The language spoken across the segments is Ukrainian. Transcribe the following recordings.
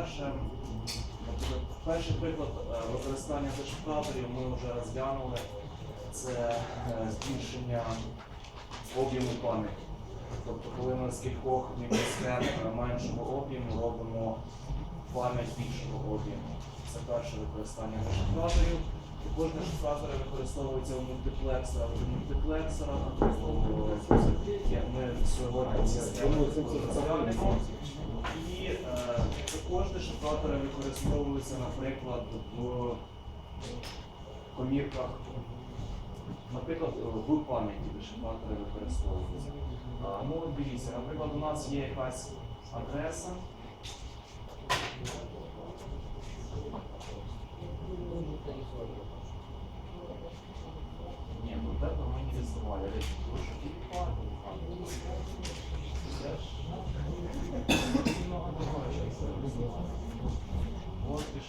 перше, перший приклад е, використання дешифраторів ми вже розглянули. Це е, збільшення об'єму пам'яті. Тобто, коли ми з кількох мікросхем е, меншого об'єму робимо пам'ять більшого об'єму. Це перше використання дешифраторів. Також дешифратори використовуються у мультиплексорах. У мультиплексорах ми сьогодні ці також дешифратори використовуються, наприклад, в комірках. Наприклад, в пам'яті дешифратори використовуються. Ну, дивіться, наприклад, у нас є якась адреса. Ні, ну тебе ми не. Речі, тому ти падав.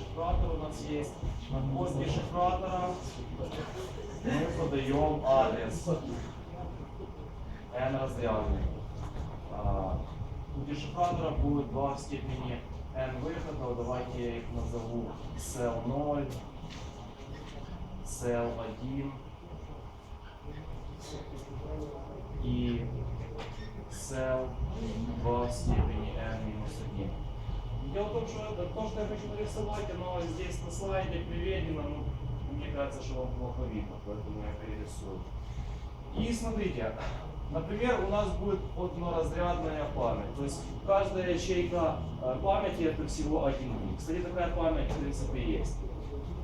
Вот дешифратор у нас есть. На код дешифратора мы подаем адрес n разрядный. А, У дешифратора будет два в степени n выходов. Давайте я их назову cell 0, cell 1 и cell 2 в степени n минус 1. Дело в том, что это то, что я хочу нарисовать, оно здесь на слайде приведено, но мне кажется, что вам плохо видно, поэтому я перерисую. И смотрите, например, у нас будет одноразрядная память. То есть каждая ячейка э, памяти это всего один бит. Кстати, такая память в принципе есть.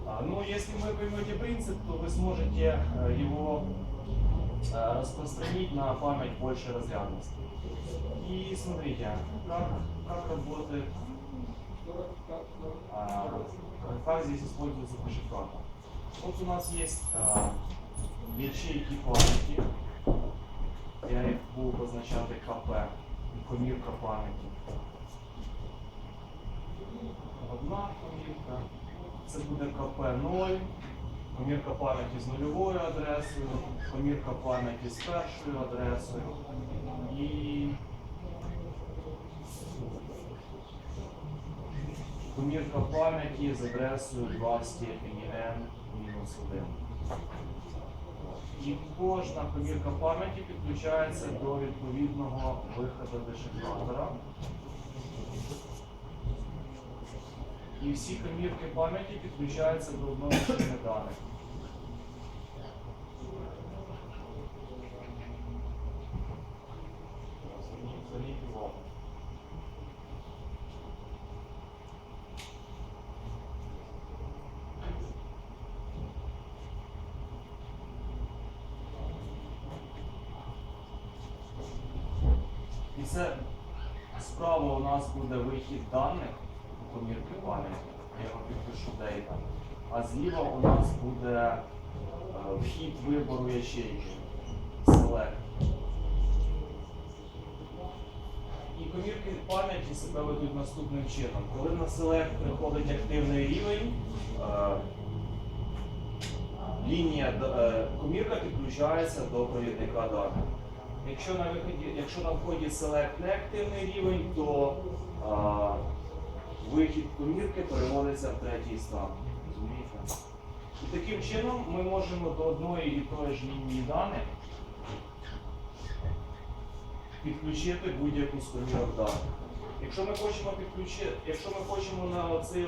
А, Но если вы поймете принцип, то вы сможете э, его э, распространить на память большей разрядности. И смотрите, как, как работает, как здесь используется дешифратор. Вот у нас есть ячейки памяти. Я їх буду позначати КП, комірка пам'яті. Одна комірка. Це буде КП 0, комірка пам'яті з нульовою адресою, комірка пам'яті з першою адресою і комірка пам'яті з адресою 2 степені N-1. І кожна комірка пам'яті підключається до відповідного виходу дешифратора. І всі комірки пам'яті підключаються до одного даних. Зверніть увагу. І це справа у нас буде даних у комірки пам'яті. Я його підпишу data. А зліва у нас буде е, вхід вибору ячейки. Select. І комірки пам'яті себе ведуть наступним чином. Коли на Select приходить активний рівень, е, лінія е, комірка підключається до провідника даних. Якщо на виході, якщо на вході Select не активний рівень, то вихід комірки переводиться в третій стан. Розумієте? І таким чином ми можемо до одної і тої ж лінії даних підключити будь-яку з комірок даних. Якщо ми хочемо підключити, якщо ми хочемо на от, е,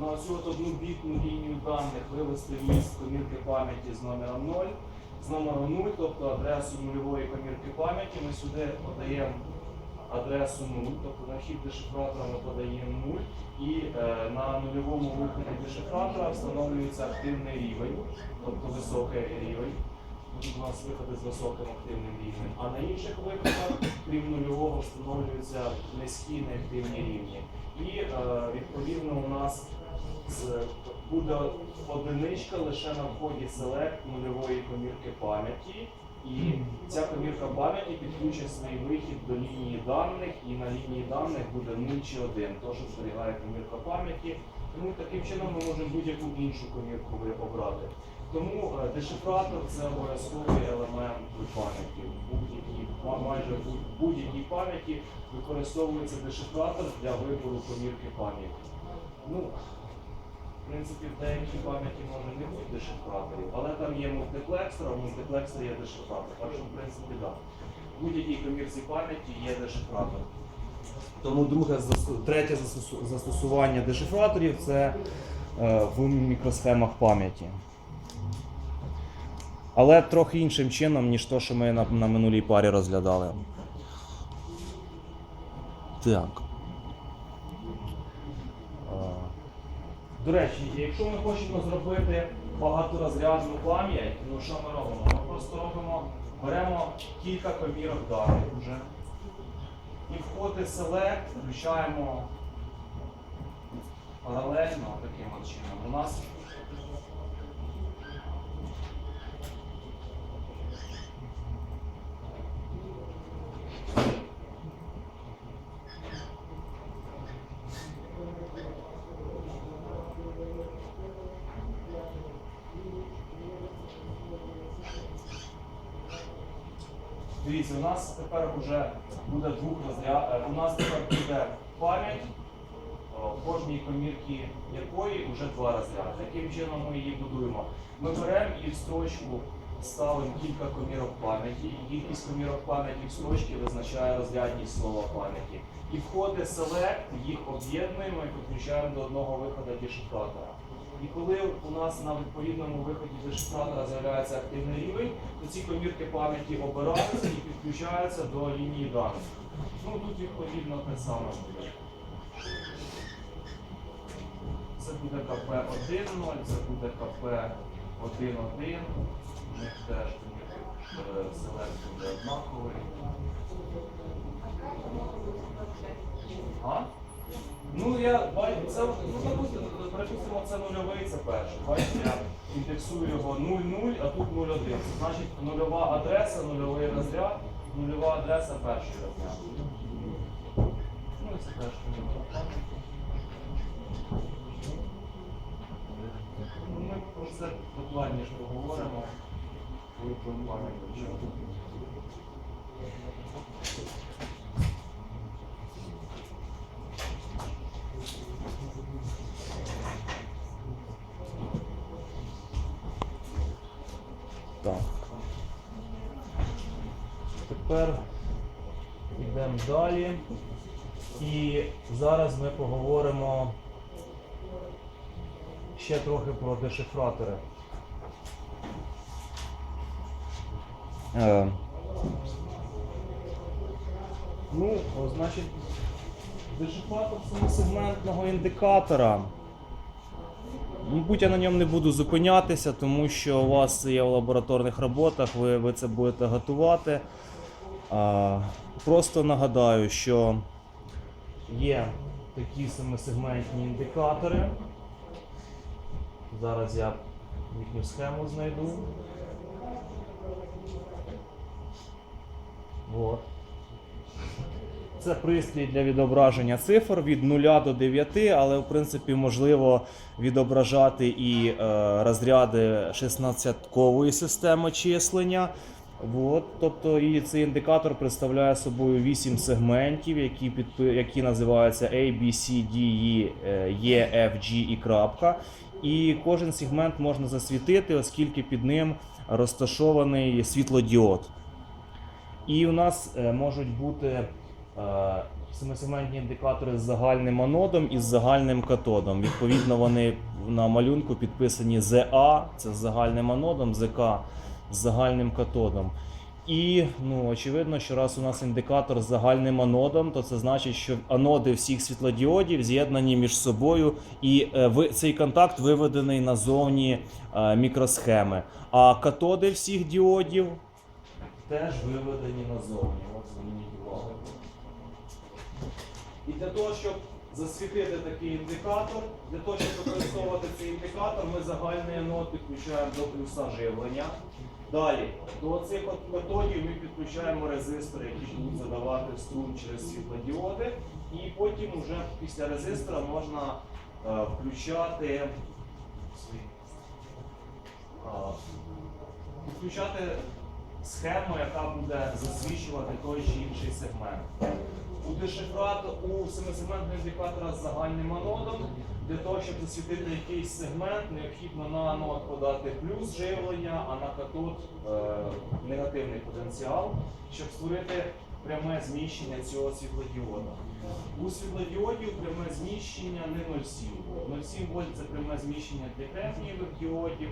на оцю одну бітну лінію даних вивести вміст комірки пам'яті з номером 0, з номером 0, тобто адресу нульової комірки пам'яті, ми сюди подаємо адресу 0, тобто на вхід дешифратора ми подаємо 0, і е, на нульовому виході дешифратора встановлюється активний рівень, тобто високий рівень. Тут у нас виходи з високим активним рівнем. А на інших виходах, крім нульового, встановлюються низькі неактивні рівні. І е, відповідно у нас буде одиничка лише на вході Select нульової комірки пам'яті. І ця комірка пам'яті підключить свій вихід до лінії даних, і на лінії даних буде 0 чи 1, то що зберігає комірка пам'яті. Тому таким чином ми можемо будь-яку іншу комірку обрати. Тому е, дешифратор це обов'язковий елемент пам'яті. Майже в будь- будь-якій пам'яті використовується дешифратор для вибору помірки пам'яті. Ну, в принципі, в деякій пам'яті може не бути дешифраторів, але там є мультиплексор, а в мультиплексорі є дешифратор. Так що, в принципі, так. Да. В будь-якій комірці пам'яті є дешифратор. Тому друге третє застосування дешифраторів це е, в мікросхемах пам'яті. Але трохи іншим чином, ніж то, що ми на, на минулій парі розглядали. Так. До речі, якщо ми хочемо зробити багаторозрядну пам'ять, ну що ми робимо? Ми просто робимо, беремо кілька комірок далі вже. І входи Select включаємо паралельно таким чином. У нас Дивіться, у нас тепер вже буде двох. У нас тепер буде пам'ять, кожній комірці якої вже два розряди. Яким чином ми її будуємо? Ми беремо і в строчку ставимо кілька комірок пам'яті, і кількість комірок пам'яті в строчці визначає розрядність слова пам'яті. І входи Select, їх об'єднуємо і підключаємо до одного виходу дешифратора. І коли у нас на відповідному виході дешифратора з'являється активний рівень, то ці комірки пам'яті обираються і підключаються до лінії даних. Ну тут відповідно те саме буде. Це буде КП 1.0, це буде КП 1.1. У них теж е, селект буде однаковий. А? Ну я бачу, це ну припустимо, це нульовий, це перший. Бачите, я індексую його 0,0, а тут 0,1. Це значить нульова адреса, нульовий розряд, нульова адреса першої розряд. Ну і це теж. Ну, ми про це докладніше поговоримо, Тепер йдемо далі. І зараз ми поговоримо ще трохи про дешифратори. Е, ну, о, значить, дешифратор самосегментного індикатора. Мабуть, я на ньому не буду зупинятися, тому що у вас є в лабораторних роботах, ви, ви це будете готувати. Просто нагадаю, що є такі самосегментні індикатори. Зараз я їхню схему знайду. От. Це пристрій для відображення цифр від 0 до 9, але в принципі можливо відображати і е, розряди 16-кової системи числення. От, тобто і цей індикатор представляє собою 8 сегментів, які, підпи... які називаються A, B, C, D, E, E, F, G і крапка. І кожен сегмент можна засвітити, оскільки під ним розташований світлодіод. І у нас е, можуть бути е, семисегментні індикатори з загальним анодом і з загальним катодом. Відповідно, вони на малюнку підписані ZA, це з загальним анодом, ZK з загальним катодом. І ну, очевидно, що раз у нас індикатор з загальним анодом, то це значить, що аноди всіх світлодіодів з'єднані між собою, і е, цей контакт виведений назовні е, мікросхеми. А катоди всіх діодів теж виведені назовні. От зверніть увагу. І для того, щоб засвітити такий індикатор, для того, щоб використовувати цей індикатор, ми загальний анод підключаємо до плюса живлення. Далі, до цих от катодів ми підключаємо резистори, які будуть задавати струм через світлодіоди. І потім вже після резистора можна е, включати свій а, підключати схему, яка буде засвідчувати той чи інший сегмент. У дешифратор у семисегментного індикатора з загальним анодом для того, щоб засвітити якийсь сегмент, необхідно на анод подати плюс живлення, а на катод е, негативний потенціал, щоб створити пряме зміщення цього світлодіода. У світлодіодів пряме зміщення не 0,7 вольт. 0,7 вольт це пряме зміщення для кремнієвих діодів,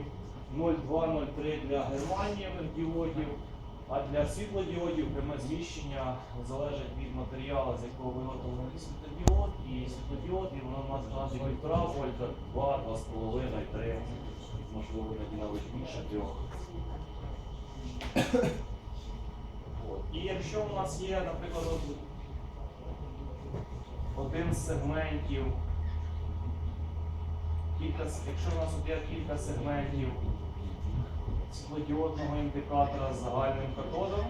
0,2-0,3 для германієвих діодів. А для світлодіодів пряме зміщення залежить від матеріалу, з якого виготовлений світлодіод, і світлодіод, і воно у нас складає 1,5 вольта, 2, 2,5, 3, можливо, іноді навіть більше трьох. І якщо у нас є, наприклад, один з сегментів, кілька, якщо у нас є кілька сегментів світлодіодного індикатора з загальним катодом,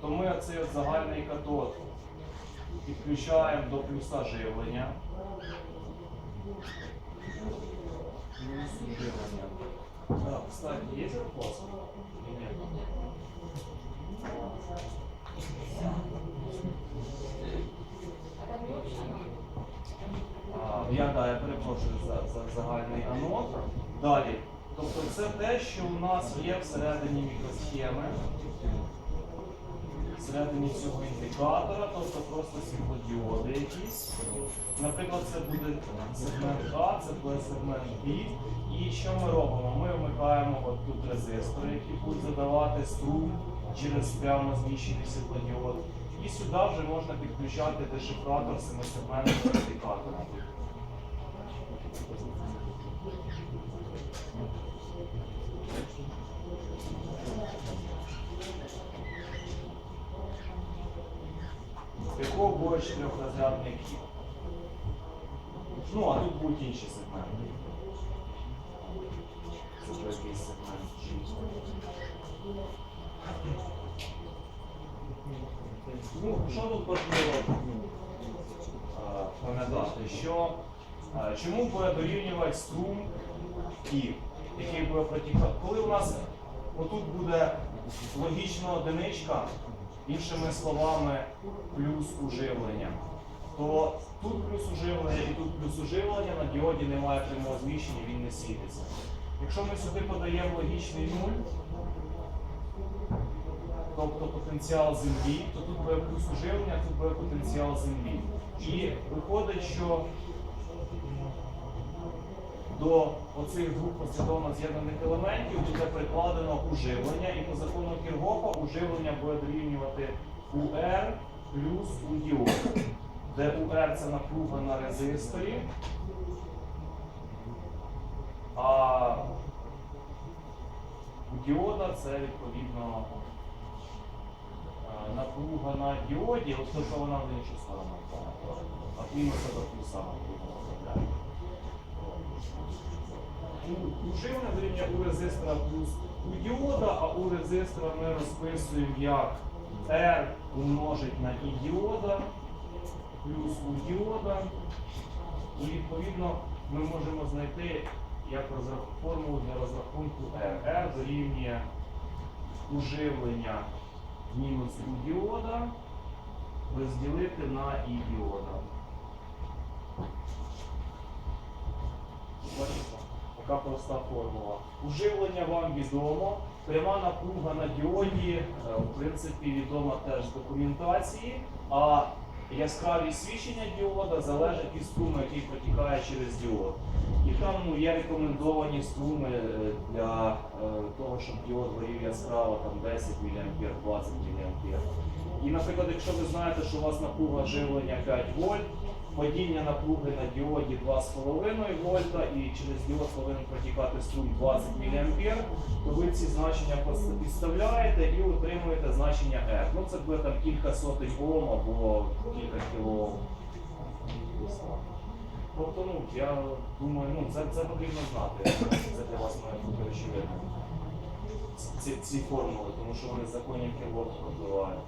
то ми цей загальний катод підключаємо до плюса живлення. Плюс живлення. Так, кстати, є запас? Я, да, я перепрошую за, за загальний анод. Далі. Тобто це те, що у нас є всередині мікросхеми, всередині цього індикатора, тобто просто світлодіоди якісь. Наприклад, це буде сегмент А, це буде сегмент Б. І що ми робимо? Ми вмикаємо от тут резистори, які будуть задавати струм через прямо зміщений світлодіод. І сюди вже можна підключати дешифратор семисегментного індикатора. Якого буде чотирьохрозрядний вхід? Ну, а тут будуть інші сегменти. Це якийсь сегмент. Ну, що тут важливо пам'ятати, що чому буде струм І, який буде протікати? Коли у нас отут буде логічна одиничка, іншими словами, плюс уживлення, то тут плюс уживлення і тут плюс уживлення, на діоді немає прямого зміщення, він не світиться. Якщо ми сюди подаємо логічний нуль, тобто потенціал землі, то тут буде плюс уживлення, тут буде потенціал землі. І виходить, що до оцих двох послідовно з'єднаних елементів буде прикладено уживлення, і по закону Кіргофа уживлення буде дорівнювати УР плюс УДіод, де УР це напруга на резисторі, а у діода це відповідно е, напруга на діоді, от що вона в іншу сторону. А плюса напруга У- Уживлення дорівнює у резистора плюс у діода, а у резистора ми розписуємо як R умножить на І діода плюс у діода. І відповідно ми можемо знайти як формулу для розрахунку R. R дорівнює уживлення мінус у діода розділити на І діода. Бачите? Така проста формула. Уживлення вам відомо. Пряма напруга на діоді, е, в принципі, відома теж документації, а яскравість свідчення діода залежить від струму, який протікає через діод. І там ну, є рекомендовані струми е, для е, того, щоб діод горів яскраво там 10 мА, 20 мА. І, наприклад, якщо ви знаєте, що у вас напруга живлення 5 вольт, падіння напруги на діоді 2,5 вольта і через діод повинен протікати струм 20 мА, то ви ці значення підставляєте і отримуєте значення R. Ну це буде там кілька сотень Ом або кілька кілоом. Тобто, ну, я думаю, ну, це, це потрібно знати. Це для вас має бути очевидно. Ці, ці формули, тому що вони законів Кірборг впливають.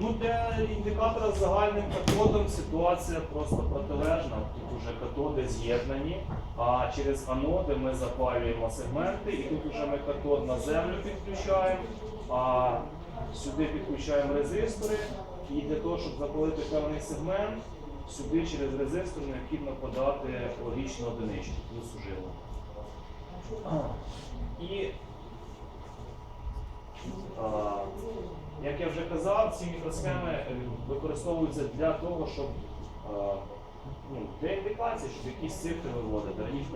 Ну, для індикатора з загальним катодом ситуація просто протилежна. Тут вже катоди з'єднані, а через аноди ми запалюємо сегменти, і тут вже ми катод на землю підключаємо, а сюди підключаємо резистори. І для того, щоб запалити певний сегмент, сюди через резистор необхідно подати логічну одиничку, плюс жилу. І як я вже казав, ці мікросхеми е, використовуються для того, щоб ну, для індикації, щоб якісь цифри виводити. Раніше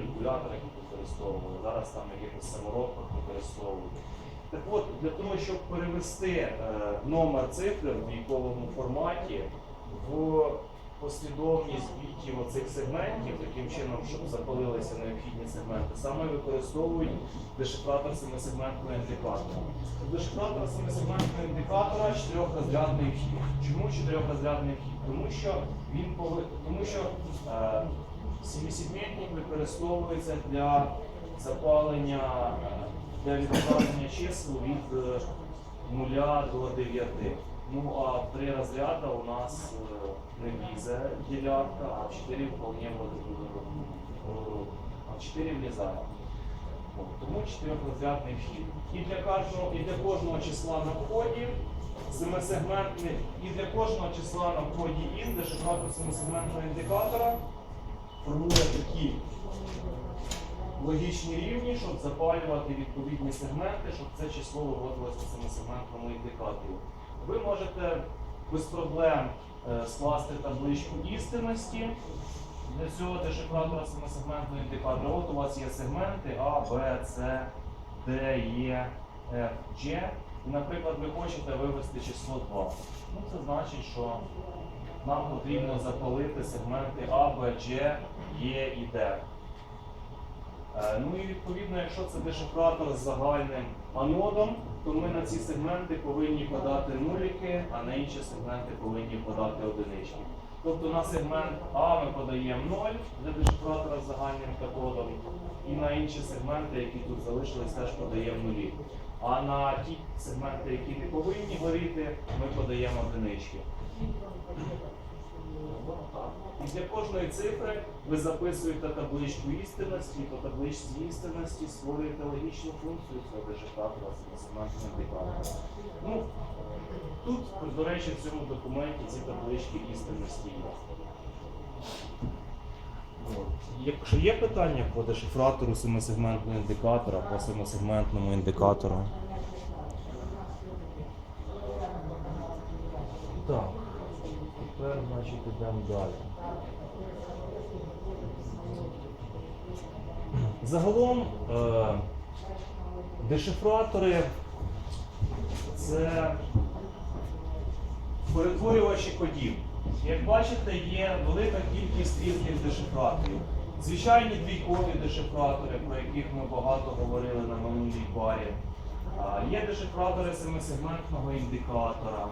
їх використовували, зараз там якихось саморобках використовують. Так от, для того, щоб перевести е, номер цифри в війковому форматі в послідовність бітів оцих сегментів, таким чином, щоб запалилися необхідні сегменти, саме використовують дешифратор семисегментного індикатора. У дешифратора семисегментного індикатора чотирьохрозрядний вхід. Чому чотирьохрозрядний вхід? Тому що він пови- тому що е, семисегментник використовується для запалення е, для відображення чисел від е, 0 до 9. Ну а три розряда у нас е, не влізе дев'ятка, а в 4 вполне. А в 4 влізає. Тому чотирьохрозрядний вхід. І для кожного, і для кожного числа на вході семисегментний, і для кожного числа на вході ін, дешифратор семисегментного індикатора формує такі логічні рівні, щоб запалювати відповідні сегменти, щоб це число виводилося на семисегментному індикаторі. Ви можете без проблем е, скласти табличку істинності. Для цього дешифратора семисегментного індикатора. От у вас є сегменти А, Б, С, Д, Е, Ф, G. І, наприклад, ви хочете вивести число 2. Ну, це значить, що нам потрібно запалити сегменти А, Б, G, Е і Д. Е, Ну і відповідно, якщо це дешифратор з загальним анодом, то ми на ці сегменти повинні подати нуліки, а на інші сегменти повинні подати одинички. Тобто на сегмент А ми подаємо 0 для дешифратора з загальним катодом, і на інші сегменти, які тут залишились, теж подаємо нулі. А на ті сегменти, які не повинні горіти, ми подаємо одинички. І для кожної цифри ви записуєте табличку істинності, і по табличці істинності створюєте логічну функцію цього дешифратора семисегментного індикатора. Ну, тут, до речі, в цьому документі ці таблички істинності є. Якщо є питання по дешифратору семисегментного індикатора, по семисегментному індикатору. Так, тепер, значить, йдемо далі. Загалом е, дешифратори це перетворювачі кодів. Як бачите, є велика кількість різних дешифраторів. Звичайні двійкові дешифратори, про яких ми багато говорили на минулій парі. Є дешифратори семисегментного індикатора.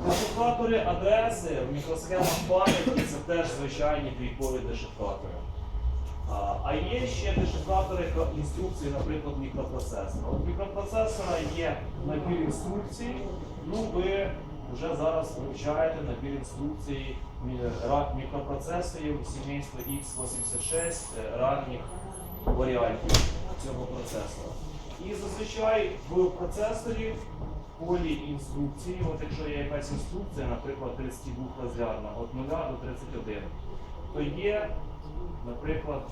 Дешифратори адреси в мікросхемах пам'яті це теж звичайні двійкові дешифратори. А, є ще дешифратори інструкцій, наприклад, мікропроцесора. От мікропроцесора є набір інструкцій. Ну, ви вже зараз вивчаєте набір інструкцій мі- мікропроцесорів сімейства x86 е, ранніх варіантів цього процесора. І зазвичай в процесорі полі інструкції, от якщо є якась інструкція, наприклад, 32 розрядна, від 0 до 31, то є, наприклад,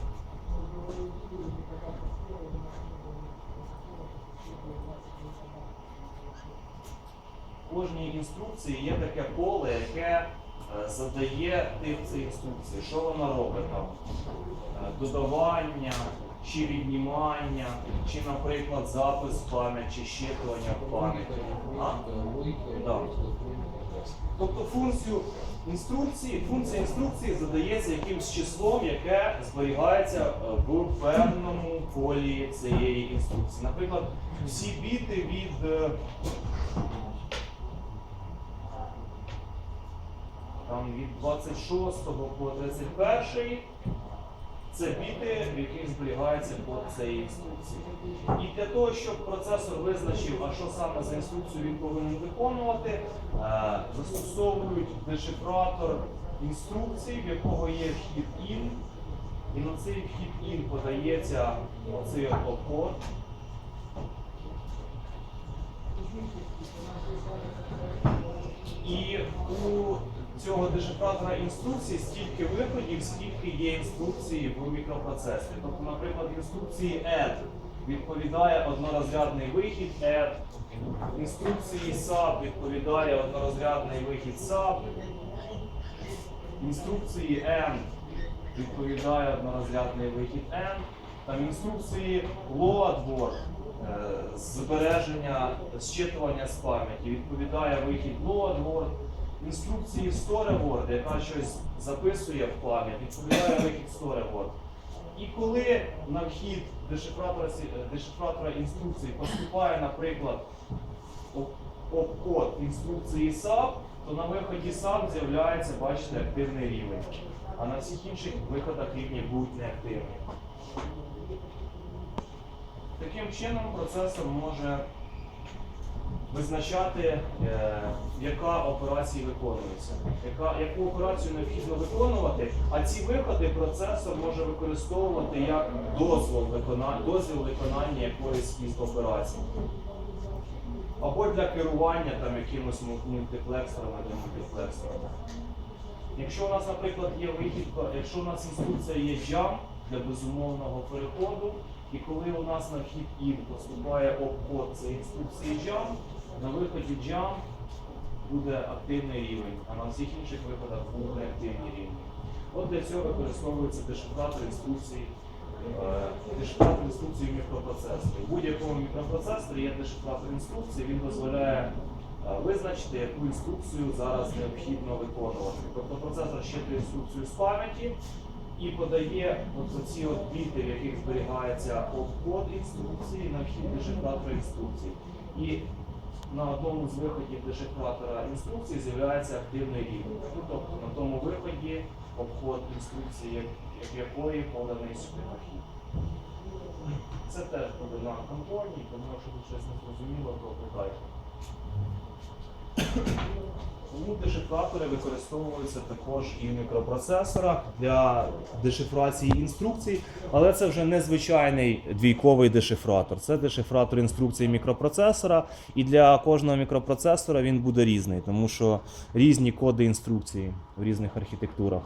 в кожній інструкції є таке поле, яке е, задає тип цієї інструкції, що вона робить там. Е, Додавання, чи віднімання, чи, наприклад, запис в пам'ять, чи в пам'яті. Да. Тобто функцію інструкції, функція інструкції задається якимсь числом, яке зберігається е, в певному полі цієї інструкції. Наприклад, всі біти від е, там, від 26 по 31 Це біти, в яких зберігається код цієї інструкції. І для того, щоб процесор визначив, а що саме за інструкцію він повинен виконувати, е, застосовують дешифратор інструкцій, в якого є вхід IN, і на цей вхід IN подається оцей код. І у цього дешифратора інструкцій стільки виходів, скільки є інструкції в мікропроцесорі. Тобто, наприклад, інструкції add відповідає однорозрядний вихід add, інструкції sub відповідає однорозрядний вихід sub, інструкції end відповідає однорозрядний вихід end, там інструкції load word, е, збереження, зчитування з пам'яті, відповідає вихід load word, інструкції store word, яка щось записує в пам'ять, відповідає вихід store word. І коли на вхід дешифратора, е, дешифратора інструкцій поступає, наприклад, опкод інструкції SAP, то на виході SAP з'являється, бачите, активний рівень. А на всіх інших виходах рівні будуть неактивні. Таким чином процесор може визначати, е, яка операція виконується, яка, яку операцію необхідно виконувати, а ці виходи процесор може використовувати як дозвіл виконання, дозвіл виконання якоїсь із операцій. Або для керування там якимось мул- мультиплексором або мультиплексором. Якщо у нас, наприклад, є вихід, якщо у нас інструкція є jump для безумовного переходу, і коли у нас на вхід IN поступає обкод цієї інструкції jump, на виході jump буде активний рівень, а на всіх інших виходах будуть неактивні рівні. От для цього використовується дешифратор інструкцій, е, дешифратор інструкцій в мікропроцесорі. В будь-якому мікропроцесорі є дешифратор інструкцій, він дозволяє е, визначити, яку інструкцію зараз необхідно виконувати. Тобто процесор щитує інструкцію з пам'яті і подає от ці от біти, в яких зберігається код інструкції на вхід дешифратора інструкцій. І на одному з виходів дешифратора інструкції з'являється активний рівень. Ну, тобто на тому виході обход інструкції, як, як якої поданий сюди на вхід. Це теж буде на компонії, тому якщо тут щось не зрозуміло, то питайте. Тому дешифратори використовуються також і в мікропроцесорах для дешифрації інструкцій, але це вже не звичайний двійковий дешифратор. Це дешифратор інструкцій мікропроцесора, і для кожного мікропроцесора він буде різний, тому що різні коди інструкції в різних архітектурах.